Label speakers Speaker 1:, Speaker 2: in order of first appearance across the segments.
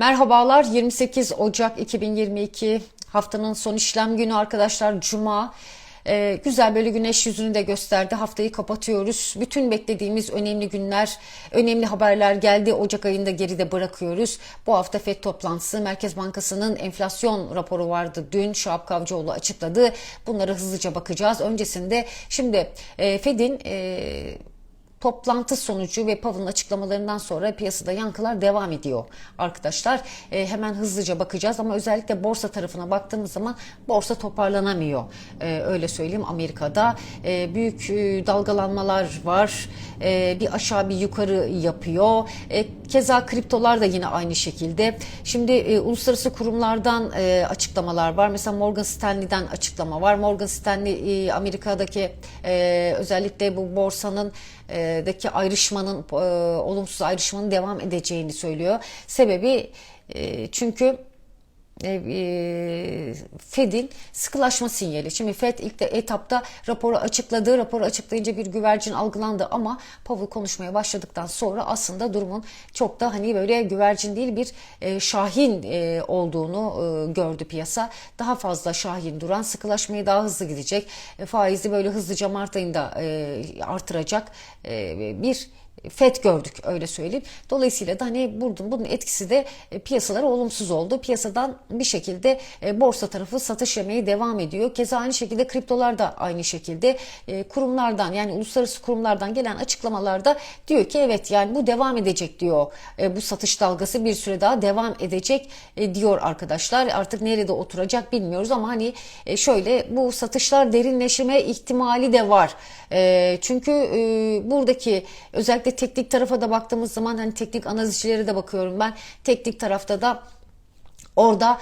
Speaker 1: Merhabalar 28 Ocak 2022 haftanın son işlem günü arkadaşlar Cuma. Ee, güzel böyle güneş yüzünü de gösterdi. Haftayı kapatıyoruz. Bütün beklediğimiz önemli günler, önemli haberler geldi. Ocak ayında geride bırakıyoruz. Bu hafta FED toplantısı, Merkez Bankası'nın enflasyon raporu vardı. Dün Şahap Kavcıoğlu açıkladı. Bunlara hızlıca bakacağız. Öncesinde şimdi e, FED'in e, toplantı sonucu ve Powell'ın açıklamalarından sonra piyasada yankılar devam ediyor arkadaşlar. E, hemen hızlıca bakacağız ama özellikle borsa tarafına baktığımız zaman borsa toparlanamıyor. E, öyle söyleyeyim Amerika'da e, büyük e, dalgalanmalar var. E, bir aşağı bir yukarı yapıyor. E, keza kriptolar da yine aynı şekilde. Şimdi e, uluslararası kurumlardan e, açıklamalar var. Mesela Morgan Stanley'den açıklama var. Morgan Stanley e, Amerika'daki e, özellikle bu borsanın daki ayrışmanın olumsuz ayrışmanın devam edeceğini söylüyor. Sebebi çünkü Fed'in sıkılaşma sinyali. Şimdi Fed ilk de etapta raporu açıkladı. Raporu açıklayınca bir güvercin algılandı ama Powell konuşmaya başladıktan sonra aslında durumun çok da hani böyle güvercin değil bir şahin olduğunu gördü piyasa. Daha fazla şahin duran sıkılaşmayı daha hızlı gidecek. E, faizi böyle hızlıca Mart ayında artıracak bir FED gördük öyle söyleyeyim. Dolayısıyla da hani bunun, bunun etkisi de e, piyasalara olumsuz oldu. Piyasadan bir şekilde e, borsa tarafı satış yemeye devam ediyor. Keza aynı şekilde kriptolar da aynı şekilde e, kurumlardan yani uluslararası kurumlardan gelen açıklamalarda diyor ki evet yani bu devam edecek diyor. Bu satış dalgası bir süre daha devam edecek diyor arkadaşlar. Artık nerede oturacak bilmiyoruz ama hani şöyle bu satışlar derinleşme ihtimali de var. Çünkü buradaki özellikle teknik tarafa da baktığımız zaman hani teknik analizcilere de bakıyorum ben. Teknik tarafta da Orada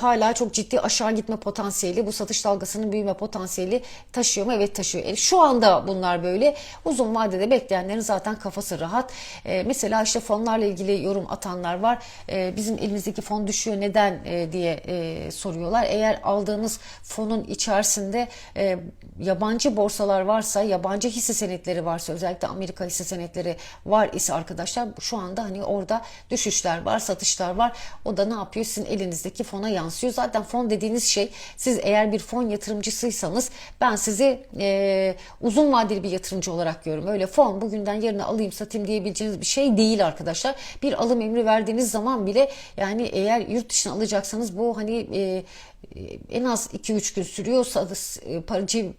Speaker 1: hala çok ciddi aşağı gitme potansiyeli, bu satış dalgasının büyüme potansiyeli taşıyor mu? Evet taşıyor. E, şu anda bunlar böyle. Uzun vadede bekleyenlerin zaten kafası rahat. E, mesela işte fonlarla ilgili yorum atanlar var. E, bizim elimizdeki fon düşüyor neden e, diye e, soruyorlar. Eğer aldığınız fonun içerisinde e, yabancı borsalar varsa, yabancı hisse senetleri varsa, özellikle Amerika hisse senetleri var ise arkadaşlar şu anda hani orada düşüşler var, satışlar var. O da ne yapıyor? Sizin elinizdeki fona yansıyor. Zaten fon dediğiniz şey siz eğer bir fon yatırımcısıysanız ben sizi e, uzun vadeli bir yatırımcı olarak görüyorum. Öyle fon bugünden yarına alayım satayım diyebileceğiniz bir şey değil arkadaşlar. Bir alım emri verdiğiniz zaman bile yani eğer yurt dışına alacaksanız bu hani e, en az 2-3 gün sürüyor. Paracı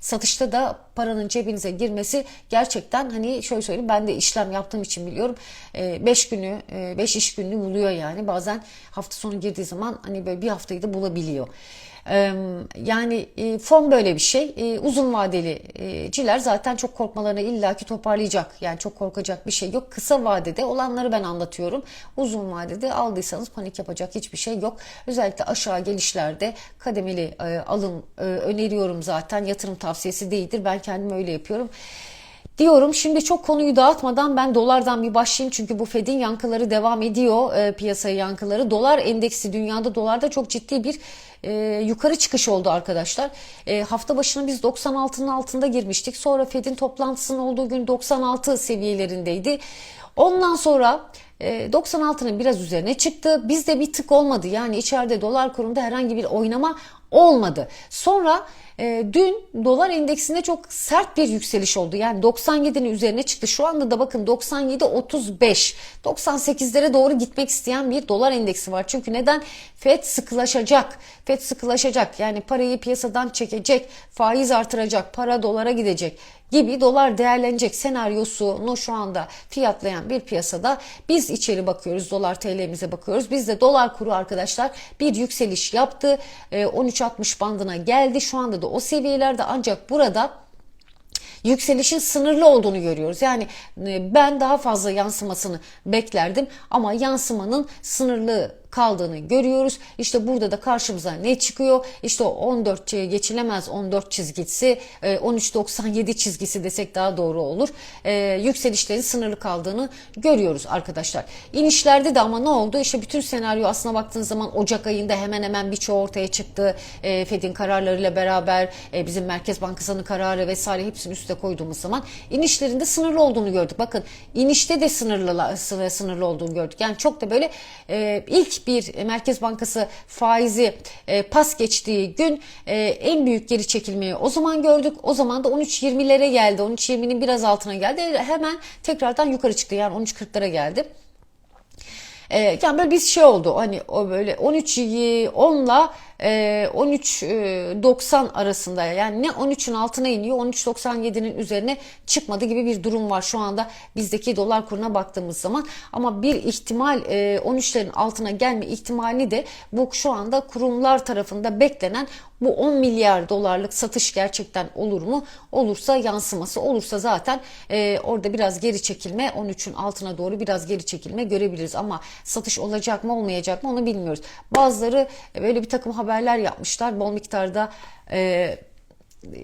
Speaker 1: satışta da paranın cebinize girmesi gerçekten hani şöyle söyleyeyim ben de işlem yaptığım için biliyorum. 5 günü 5 iş gününü buluyor yani. Bazen hafta sonu girdiği zaman hani böyle bir haftayı da bulabiliyor. Yani fon böyle bir şey. Uzun vadeliciler zaten çok korkmalarına illaki toparlayacak. Yani çok korkacak bir şey yok. Kısa vadede olanları ben anlatıyorum. Uzun vadede aldıysanız panik yapacak hiçbir şey yok. Özellikle aşağı gelişlerde kademeli alım öneriyorum zaten. Yatırım tavsiyesi değildir. Ben kendim öyle yapıyorum diyorum. Şimdi çok konuyu dağıtmadan ben dolardan bir başlayayım çünkü bu Fed'in yankıları devam ediyor e, piyasaya yankıları. Dolar endeksi dünyada dolarda çok ciddi bir e, yukarı çıkış oldu arkadaşlar. E, hafta başına biz 96'nın altında girmiştik. Sonra Fed'in toplantısının olduğu gün 96 seviyelerindeydi. Ondan sonra 96'nın biraz üzerine çıktı. Bizde bir tık olmadı. Yani içeride dolar kurunda herhangi bir oynama olmadı. Sonra e, dün dolar endeksinde çok sert bir yükseliş oldu. Yani 97'nin üzerine çıktı. Şu anda da bakın 97 35 98'lere doğru gitmek isteyen bir dolar endeksi var. Çünkü neden? Fed sıkılaşacak. Fed sıkılaşacak. Yani parayı piyasadan çekecek, faiz artıracak, para dolara gidecek gibi dolar değerlenecek senaryosunu şu anda fiyatlayan bir piyasada biz içeri bakıyoruz dolar TL'mize bakıyoruz. Bizde dolar kuru arkadaşlar bir yükseliş yaptı. 13.60 bandına geldi. Şu anda da o seviyelerde ancak burada yükselişin sınırlı olduğunu görüyoruz. Yani e, ben daha fazla yansımasını beklerdim ama yansımanın sınırlı kaldığını görüyoruz. İşte burada da karşımıza ne çıkıyor? İşte o 14 geçilemez 14 çizgisi, e, 13.97 çizgisi desek daha doğru olur. E, yükselişlerin sınırlı kaldığını görüyoruz arkadaşlar. İnişlerde de ama ne oldu? İşte bütün senaryo aslına baktığınız zaman Ocak ayında hemen hemen birçoğu ortaya çıktı. E, Fed'in kararlarıyla beraber e, bizim Merkez Bankası'nın kararı vesaire hepsini üste koyduğumuz zaman inişlerinde sınırlı olduğunu gördük. Bakın inişte de sınırlı sınırlı, olduğunu gördük. Yani çok da böyle e, ilk bir Merkez Bankası faizi e, pas geçtiği gün e, en büyük geri çekilmeyi o zaman gördük. O zaman da 13.20'lere geldi. 13.20'nin biraz altına geldi. Hemen tekrardan yukarı çıktı. Yani 13.40'lara geldi. Ee, yani böyle bir şey oldu hani o böyle 13 10'la e, 13.90 arasında yani ne 13'ün altına iniyor 13.97'nin üzerine çıkmadı gibi bir durum var şu anda bizdeki dolar kuruna baktığımız zaman ama bir ihtimal e, 13'lerin altına gelme ihtimali de bu şu anda kurumlar tarafında beklenen bu 10 milyar dolarlık satış gerçekten olur mu? Olursa yansıması olursa zaten e, orada biraz geri çekilme 13'ün altına doğru biraz geri çekilme görebiliriz ama satış olacak mı olmayacak mı onu bilmiyoruz. Bazıları böyle bir takım haberler yapmışlar. Bol miktarda e,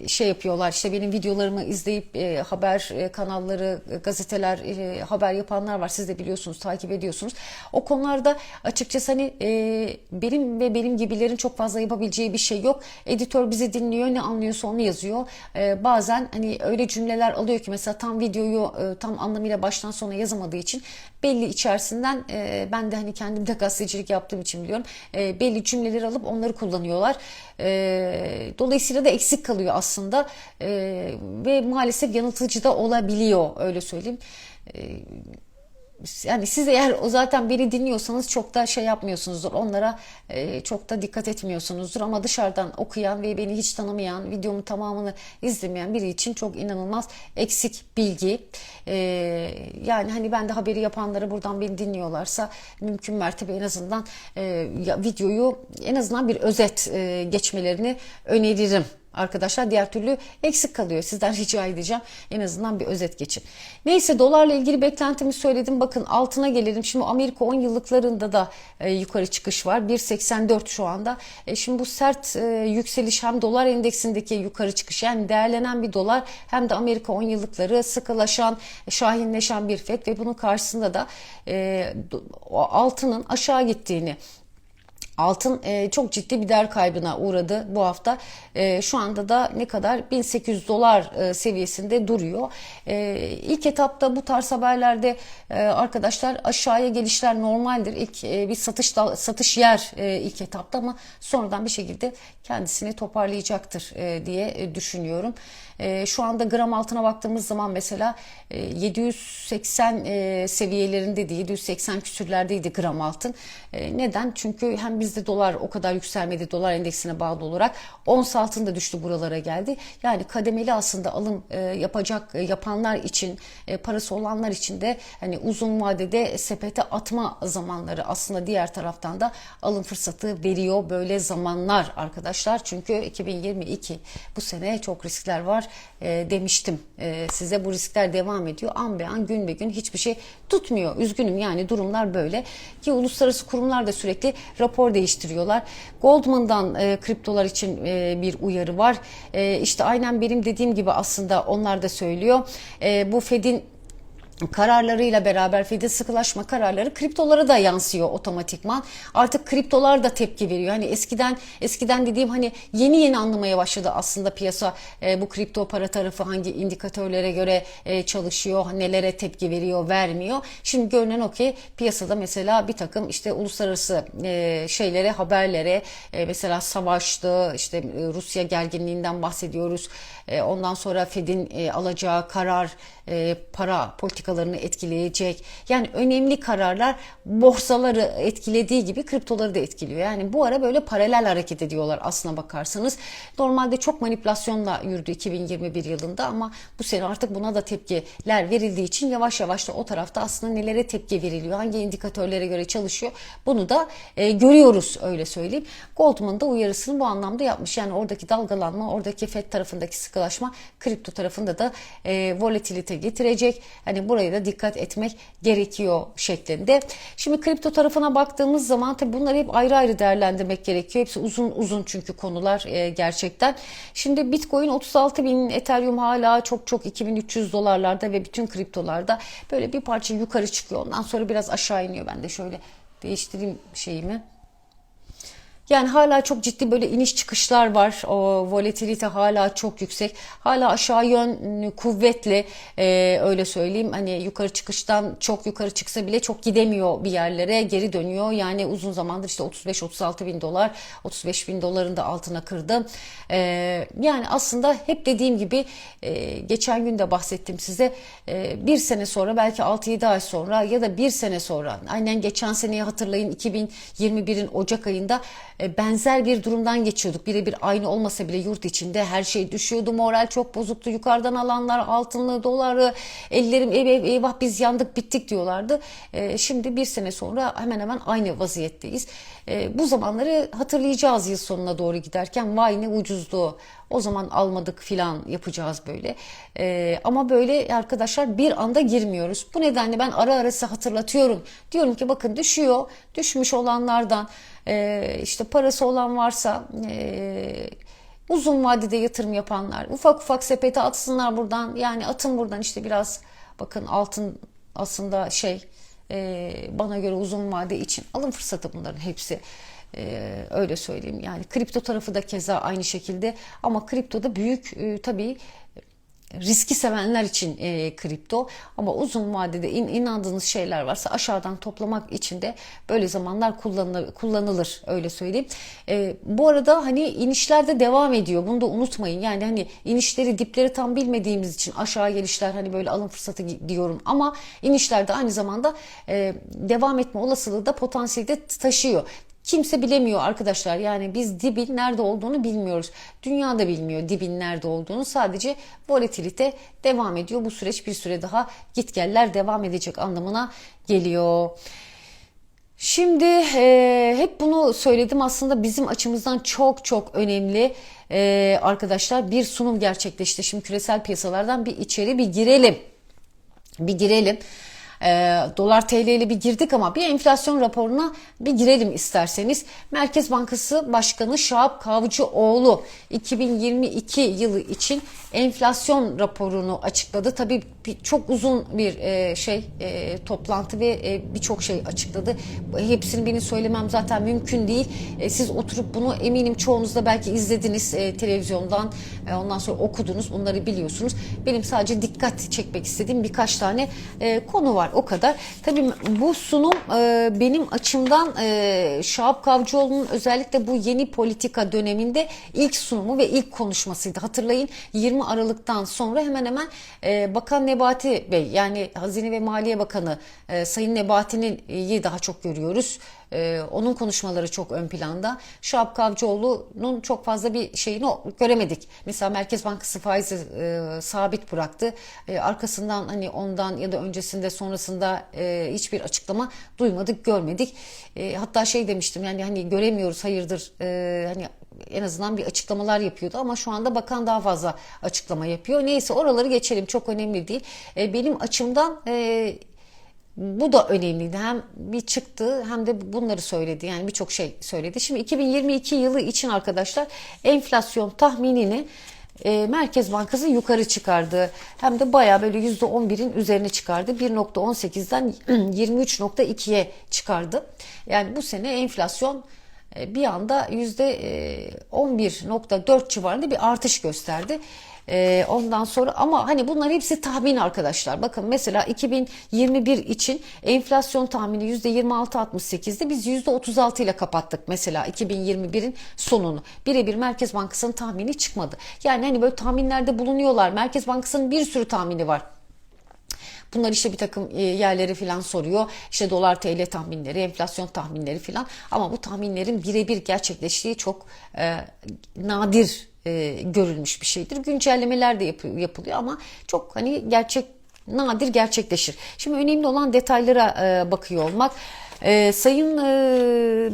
Speaker 1: şey yapıyorlar işte benim videolarımı izleyip e, haber e, kanalları e, gazeteler e, haber yapanlar var. Siz de biliyorsunuz takip ediyorsunuz. O konularda açıkçası hani e, benim ve benim gibilerin çok fazla yapabileceği bir şey yok. Editör bizi dinliyor ne anlıyorsa onu yazıyor. E, bazen hani öyle cümleler alıyor ki mesela tam videoyu e, tam anlamıyla baştan sona yazamadığı için belli içerisinden e, ben de hani kendim de gazetecilik yaptığım için biliyorum. E, belli cümleleri alıp onları kullanıyorlar. E, dolayısıyla da eksik kalıyor aslında e, ve maalesef yanıltıcı da olabiliyor öyle söyleyeyim. E, yani siz eğer o zaten beni dinliyorsanız çok da şey yapmıyorsunuzdur. Onlara e, çok da dikkat etmiyorsunuzdur. Ama dışarıdan okuyan ve beni hiç tanımayan, videomun tamamını izlemeyen biri için çok inanılmaz eksik bilgi. E, yani hani ben de haberi yapanları buradan beni dinliyorlarsa mümkün mertebe en azından e, videoyu en azından bir özet e, geçmelerini öneririm arkadaşlar diğer türlü eksik kalıyor. Sizden rica edeceğim en azından bir özet geçin. Neyse dolarla ilgili beklentimi söyledim. Bakın altına gelelim. Şimdi Amerika 10 yıllıklarında da e, yukarı çıkış var. 1.84 şu anda. E, şimdi bu sert e, yükseliş hem dolar endeksindeki yukarı çıkış yani değerlenen bir dolar hem de Amerika 10 yıllıkları sıkılaşan, şahinleşen bir FED ve bunun karşısında da e, altının aşağı gittiğini Altın e, çok ciddi bir değer kaybına uğradı bu hafta. E, şu anda da ne kadar 1800 dolar e, seviyesinde duruyor. E, ilk etapta bu tarz haberlerde e, arkadaşlar aşağıya gelişler normaldir. İlk e, bir satış satış yer e, ilk etapta ama sonradan bir şekilde kendisini toparlayacaktır e, diye e, düşünüyorum. E, şu anda gram altına baktığımız zaman mesela e, 780 e, seviyelerindeydi, 780 küsürlerdeydi gram altın. Neden? Çünkü hem bizde dolar o kadar yükselmedi, dolar endeksine bağlı olarak ons altın da düştü buralara geldi. Yani kademeli aslında alım yapacak yapanlar için, parası olanlar için de hani uzun vadede sepete atma zamanları aslında diğer taraftan da alım fırsatı veriyor böyle zamanlar arkadaşlar. Çünkü 2022 bu sene çok riskler var e, demiştim e, size bu riskler devam ediyor. An be an gün be gün hiçbir şey tutmuyor. Üzgünüm yani durumlar böyle ki uluslararası kurumlar da sürekli rapor değiştiriyorlar. Goldman'dan e, kriptolar için e, bir uyarı var. E, işte aynen benim dediğim gibi aslında onlar da söylüyor. E, bu Fed'in kararlarıyla beraber Fed'in sıkılaşma kararları kriptolara da yansıyor otomatikman. Artık kriptolar da tepki veriyor. Hani eskiden eskiden dediğim hani yeni yeni anlamaya başladı aslında piyasa e, bu kripto para tarafı hangi indikatörlere göre e, çalışıyor, nelere tepki veriyor, vermiyor. Şimdi görünen o ki piyasada mesela bir takım işte uluslararası e, şeylere, haberlere e, mesela savaştı, işte e, Rusya gerginliğinden bahsediyoruz. E, ondan sonra Fed'in e, alacağı karar e, para politikalarını etkileyecek. Yani önemli kararlar borsaları etkilediği gibi kriptoları da etkiliyor. Yani bu ara böyle paralel hareket ediyorlar aslına bakarsanız. Normalde çok manipülasyonla yürüdü 2021 yılında ama bu sene artık buna da tepkiler verildiği için yavaş yavaş da o tarafta aslında nelere tepki veriliyor, hangi indikatörlere göre çalışıyor bunu da e, görüyoruz öyle söyleyeyim. Goldman da uyarısını bu anlamda yapmış. Yani oradaki dalgalanma, oradaki FED tarafındaki sıkılaşma kripto tarafında da e, volatilite getirecek. Hani burada oraya da dikkat etmek gerekiyor şeklinde. Şimdi kripto tarafına baktığımız zaman tabii bunları hep ayrı ayrı değerlendirmek gerekiyor. Hepsi uzun uzun çünkü konular e, gerçekten. Şimdi Bitcoin 36 bin, Ethereum hala çok çok 2300 dolarlarda ve bütün kriptolarda böyle bir parça yukarı çıkıyor. Ondan sonra biraz aşağı iniyor. Ben de şöyle değiştireyim şeyimi. Yani hala çok ciddi böyle iniş çıkışlar var. O volatilite hala çok yüksek. Hala aşağı yönlü kuvvetli e, öyle söyleyeyim. Hani yukarı çıkıştan çok yukarı çıksa bile çok gidemiyor bir yerlere geri dönüyor. Yani uzun zamandır işte 35-36 bin dolar 35 bin doların da altına kırdı. E, yani aslında hep dediğim gibi e, geçen gün de bahsettim size e, bir sene sonra belki 6-7 ay sonra ya da bir sene sonra aynen geçen seneyi hatırlayın 2021'in Ocak ayında e, benzer bir durumdan geçiyorduk. Birebir aynı olmasa bile yurt içinde her şey düşüyordu. Moral çok bozuktu. Yukarıdan alanlar altınlı, doları, ellerim ev ev eyvah biz yandık bittik diyorlardı. E, Şimdi bir sene sonra hemen hemen aynı vaziyetteyiz. E, Bu zamanları hatırlayacağız yıl sonuna doğru giderken. Vay ne ucuzdu. O zaman almadık filan yapacağız böyle. Ee, ama böyle arkadaşlar bir anda girmiyoruz. Bu nedenle ben ara arası hatırlatıyorum. Diyorum ki bakın düşüyor. Düşmüş olanlardan e, işte parası olan varsa e, uzun vadede yatırım yapanlar ufak ufak sepete atsınlar buradan. Yani atın buradan işte biraz bakın altın aslında şey e, bana göre uzun vade için alım fırsatı bunların hepsi. Ee, öyle söyleyeyim yani kripto tarafı da keza aynı şekilde ama kriptoda büyük e, tabii riski sevenler için e, kripto ama uzun vadede in, inandığınız şeyler varsa aşağıdan toplamak için de böyle zamanlar kullanılır, kullanılır öyle söyleyeyim. E, bu arada hani inişler de devam ediyor bunu da unutmayın yani hani inişleri dipleri tam bilmediğimiz için aşağı gelişler hani böyle alım fırsatı diyorum ama inişler de aynı zamanda e, devam etme olasılığı da potansiyeli de taşıyor. Kimse bilemiyor arkadaşlar. Yani biz dibin nerede olduğunu bilmiyoruz. Dünya da bilmiyor dibin nerede olduğunu. Sadece volatilite devam ediyor. Bu süreç bir süre daha gitgeller devam edecek anlamına geliyor. Şimdi e, hep bunu söyledim aslında bizim açımızdan çok çok önemli e, arkadaşlar bir sunum gerçekleşti. Şimdi küresel piyasalardan bir içeri bir girelim. Bir girelim. E, dolar TL ile bir girdik ama bir enflasyon raporuna bir girelim isterseniz. Merkez Bankası Başkanı Şahap Kavcıoğlu 2022 yılı için enflasyon raporunu açıkladı. Tabii bir, çok uzun bir e, şey e, toplantı ve e, birçok şey açıkladı. Hepsini benim söylemem zaten mümkün değil. E, siz oturup bunu eminim çoğunuz da belki izlediniz e, televizyondan e, ondan sonra okudunuz bunları biliyorsunuz. Benim sadece dikkat çekmek istediğim birkaç tane e, konu var o kadar. Tabii bu sunum e, benim açımdan e, Şahap Kavcıoğlu'nun özellikle bu yeni politika döneminde ilk sunumu ve ilk konuşmasıydı. Hatırlayın 20 Aralık'tan sonra hemen hemen e, Bakan Nebati Bey yani Hazine ve Maliye Bakanı e, Sayın Nebati'nin iyi daha çok görüyoruz. Ee, onun konuşmaları çok ön planda. Şahap Kavcıoğlu'nun çok fazla bir şeyini göremedik. Mesela Merkez Bankası faizi e, sabit bıraktı. E, arkasından hani ondan ya da öncesinde sonrasında e, hiçbir açıklama duymadık, görmedik. E, hatta şey demiştim yani hani göremiyoruz hayırdır e, hani en azından bir açıklamalar yapıyordu ama şu anda bakan daha fazla açıklama yapıyor. Neyse oraları geçelim çok önemli değil. E, benim açımdan e, bu da önemliydi. Hem bir çıktı hem de bunları söyledi. Yani birçok şey söyledi. Şimdi 2022 yılı için arkadaşlar enflasyon tahminini e, Merkez Bankası yukarı çıkardı. Hem de baya böyle %11'in üzerine çıkardı. 1.18'den 23.2'ye çıkardı. Yani bu sene enflasyon e, bir anda %11.4 civarında bir artış gösterdi. E, ondan sonra ama hani bunlar hepsi tahmin arkadaşlar. Bakın mesela 2021 için enflasyon tahmini %26.68'di. Biz %36 ile kapattık mesela 2021'in sonunu. Birebir Merkez Bankası'nın tahmini çıkmadı. Yani hani böyle tahminlerde bulunuyorlar. Merkez Bankası'nın bir sürü tahmini var. Bunlar işte bir takım e, yerleri falan soruyor. İşte dolar TL tahminleri, enflasyon tahminleri falan. Ama bu tahminlerin birebir gerçekleştiği çok e, nadir e, görülmüş bir şeydir. Güncellemeler de yapı, yapılıyor ama çok hani gerçek nadir gerçekleşir. Şimdi önemli olan detaylara e, bakıyor olmak. E, Sayın e,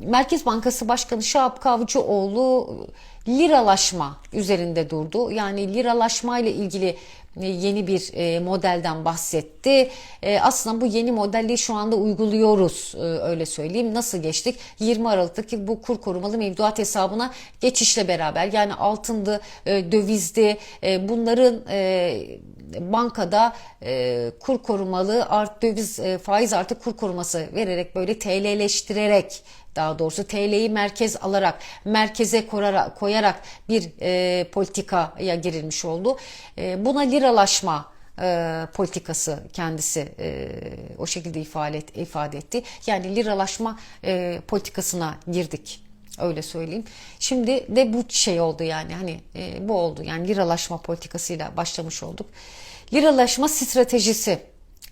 Speaker 1: Merkez Bankası Başkanı Şahap Kavcıoğlu liralaşma üzerinde durdu. Yani liralaşma ile ilgili e, yeni bir e, modelden bahsetti. E, aslında bu yeni modelli şu anda uyguluyoruz öyle söyleyeyim. Nasıl geçtik? 20 Aralık'taki bu kur korumalı mevduat hesabına geçişle beraber yani altındı, dövizdi bunların bankada kur korumalı art döviz faiz artı kur koruması vererek böyle TL'leştirerek daha doğrusu TL'yi merkez alarak merkeze koyarak, koyarak bir e, politikaya girilmiş oldu. E, buna liralaşma e, politikası kendisi e, o şekilde ifade, et, ifade etti. Yani liralaşma e, politikasına girdik. Öyle söyleyeyim. Şimdi de bu şey oldu yani hani e, bu oldu. Yani liralaşma politikasıyla başlamış olduk. Liralaşma stratejisi.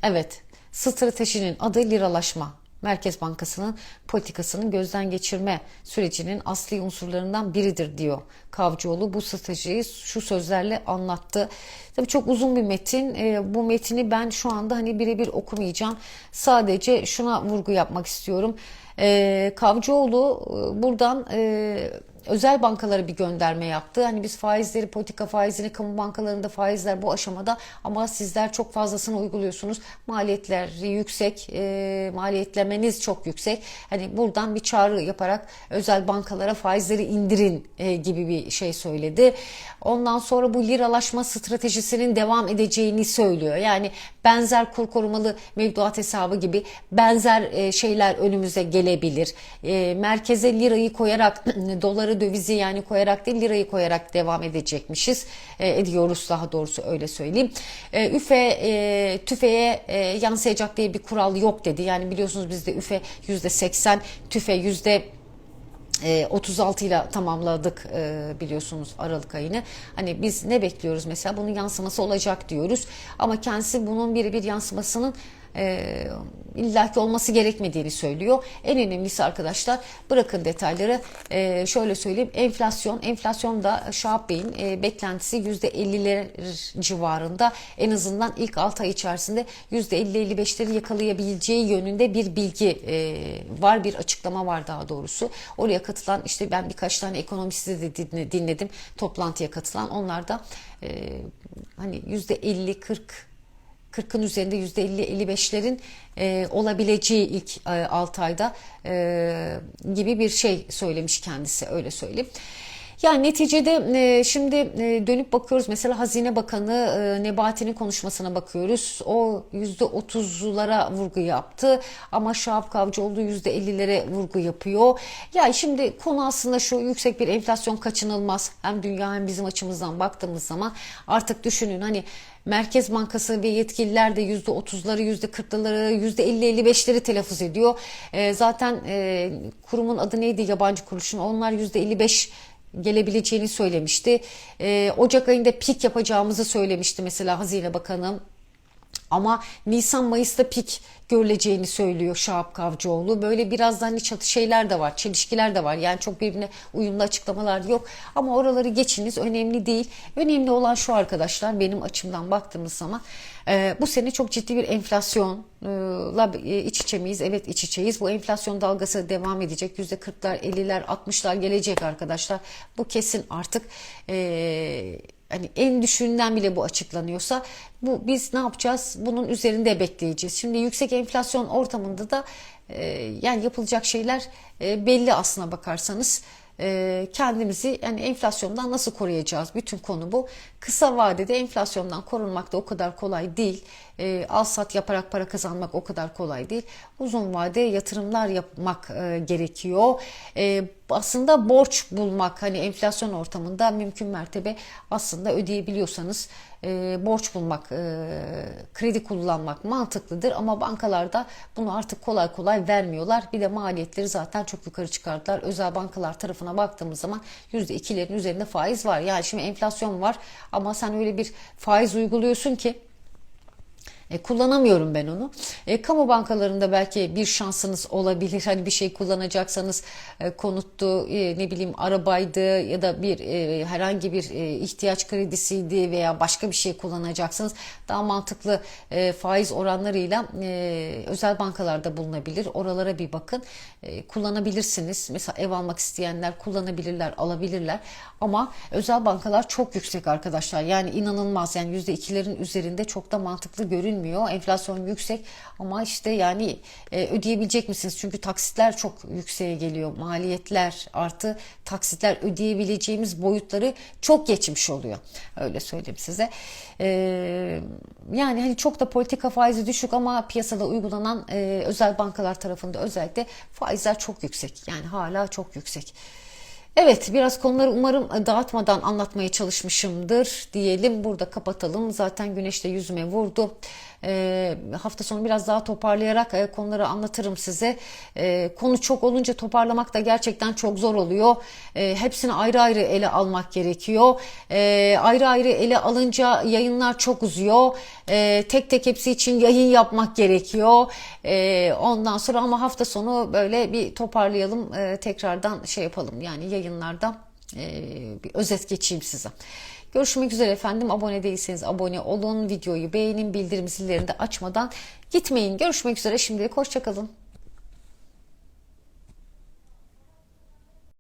Speaker 1: Evet, stratejinin adı liralaşma. Merkez Bankası'nın politikasının gözden geçirme sürecinin asli unsurlarından biridir diyor Kavcıoğlu. Bu stratejiyi şu sözlerle anlattı. Tabii çok uzun bir metin. E, bu metini ben şu anda hani birebir okumayacağım. Sadece şuna vurgu yapmak istiyorum. E, Kavcıoğlu e, buradan e, özel bankalara bir gönderme yaptı. Hani biz faizleri, politika faizini, kamu bankalarında faizler bu aşamada ama sizler çok fazlasını uyguluyorsunuz. Maliyetler yüksek, e, maliyetlemeniz çok yüksek. Hani buradan bir çağrı yaparak özel bankalara faizleri indirin e, gibi bir şey söyledi. Ondan sonra bu liralaşma stratejisinin devam edeceğini söylüyor. Yani benzer kur korumalı mevduat hesabı gibi benzer e, şeyler önümüze gelebilir. E, merkeze lirayı koyarak doları dövizi yani koyarak değil lirayı koyarak devam edecekmişiz. E, ediyoruz daha doğrusu öyle söyleyeyim. üfe tüfeğe yansıyacak diye bir kural yok dedi. Yani biliyorsunuz bizde üfe %80 tüfe yüzde 36 ile tamamladık biliyorsunuz Aralık ayını. Hani biz ne bekliyoruz mesela bunun yansıması olacak diyoruz. Ama kendisi bunun bir bir yansımasının e, illaki olması gerekmediğini söylüyor. En önemlisi arkadaşlar bırakın detayları e, şöyle söyleyeyim enflasyon enflasyon da Şahap Bey'in e, beklentisi %50'ler civarında en azından ilk 6 ay içerisinde %50-55'leri yakalayabileceği yönünde bir bilgi e, var bir açıklama var daha doğrusu. Oraya katılan işte ben birkaç tane ekonomisti de dinledim toplantıya katılan onlar da e, hani %50-40 40'ın üzerinde %50-55'lerin e, olabileceği ilk e, 6 ayda e, gibi bir şey söylemiş kendisi öyle söyleyeyim. Yani neticede e, şimdi e, dönüp bakıyoruz mesela Hazine Bakanı e, Nebati'nin konuşmasına bakıyoruz. O %30'lara vurgu yaptı ama Şahap Kavcıoğlu %50'lere vurgu yapıyor. Ya şimdi konu aslında şu yüksek bir enflasyon kaçınılmaz. Hem dünya hem bizim açımızdan baktığımız zaman artık düşünün hani Merkez Bankası ve yetkililer de %30'ları, %40'ları, %50-55'leri telaffuz ediyor. zaten kurumun adı neydi yabancı kuruluşun? Onlar %55 gelebileceğini söylemişti. E, Ocak ayında pik yapacağımızı söylemişti mesela Hazine Bakanı. Ama Nisan Mayıs'ta pik görüleceğini söylüyor Şahap Kavcıoğlu. Böyle biraz da hani şeyler de var, çelişkiler de var. Yani çok birbirine uyumlu açıklamalar yok. Ama oraları geçiniz önemli değil. Önemli olan şu arkadaşlar benim açımdan baktığımız zaman e, bu sene çok ciddi bir enflasyonla e, iç içe miyiz? Evet iç içeyiz. Bu enflasyon dalgası devam edecek. %40'lar, 50'ler, 60'lar gelecek arkadaşlar. Bu kesin artık e, hani en düşüğünden bile bu açıklanıyorsa bu biz ne yapacağız? Bunun üzerinde bekleyeceğiz. Şimdi yüksek enflasyon ortamında da e, yani yapılacak şeyler e, belli aslına bakarsanız e, kendimizi yani enflasyondan nasıl koruyacağız? Bütün konu bu. Kısa vadede enflasyondan korunmak da o kadar kolay değil. E, al sat yaparak para kazanmak o kadar kolay değil. Uzun vade yatırımlar yapmak e, gerekiyor. E, aslında borç bulmak hani enflasyon ortamında mümkün mertebe aslında ödeyebiliyorsanız e, borç bulmak, e, kredi kullanmak mantıklıdır ama bankalarda bunu artık kolay kolay vermiyorlar. Bir de maliyetleri zaten çok yukarı çıkardılar. Özel bankalar tarafına baktığımız zaman %2'lerin üzerinde faiz var. Yani şimdi enflasyon var ama sen öyle bir faiz uyguluyorsun ki E, kullanamıyorum ben onu. E, kamu bankalarında belki bir şansınız olabilir. Hani bir şey kullanacaksanız e, konuttu, e, ne bileyim arabaydı ya da bir e, herhangi bir e, ihtiyaç kredisiydi veya başka bir şey kullanacaksınız. Daha mantıklı e, faiz oranlarıyla e, özel bankalarda bulunabilir. Oralara bir bakın. E, kullanabilirsiniz. Mesela ev almak isteyenler kullanabilirler, alabilirler. Ama özel bankalar çok yüksek arkadaşlar. Yani inanılmaz. Yani %2'lerin üzerinde çok da mantıklı görünmüyor. Enflasyon yüksek ama işte yani e, ödeyebilecek misiniz? Çünkü taksitler çok yükseğe geliyor. Maliyetler artı taksitler ödeyebileceğimiz boyutları çok geçmiş oluyor. Öyle söyleyeyim size. E, yani hani çok da politika faizi düşük ama piyasada uygulanan e, özel bankalar tarafında özellikle faizler çok yüksek. Yani hala çok yüksek. Evet biraz konuları umarım dağıtmadan anlatmaya çalışmışımdır diyelim. Burada kapatalım. Zaten güneş de yüzüme vurdu. Ee, hafta sonu biraz daha toparlayarak e, konuları anlatırım size. Ee, konu çok olunca toparlamak da gerçekten çok zor oluyor. Ee, hepsini ayrı ayrı ele almak gerekiyor. Ee, ayrı ayrı ele alınca yayınlar çok uzuyor. Ee, tek tek hepsi için yayın yapmak gerekiyor. Ee, ondan sonra ama hafta sonu böyle bir toparlayalım. Ee, tekrardan şey yapalım yani yayınlarda e, bir özet geçeyim size. Görüşmek üzere efendim. Abone değilseniz abone olun. Videoyu beğenin. Bildirim zillerini de açmadan gitmeyin. Görüşmek üzere. Şimdilik hoşçakalın.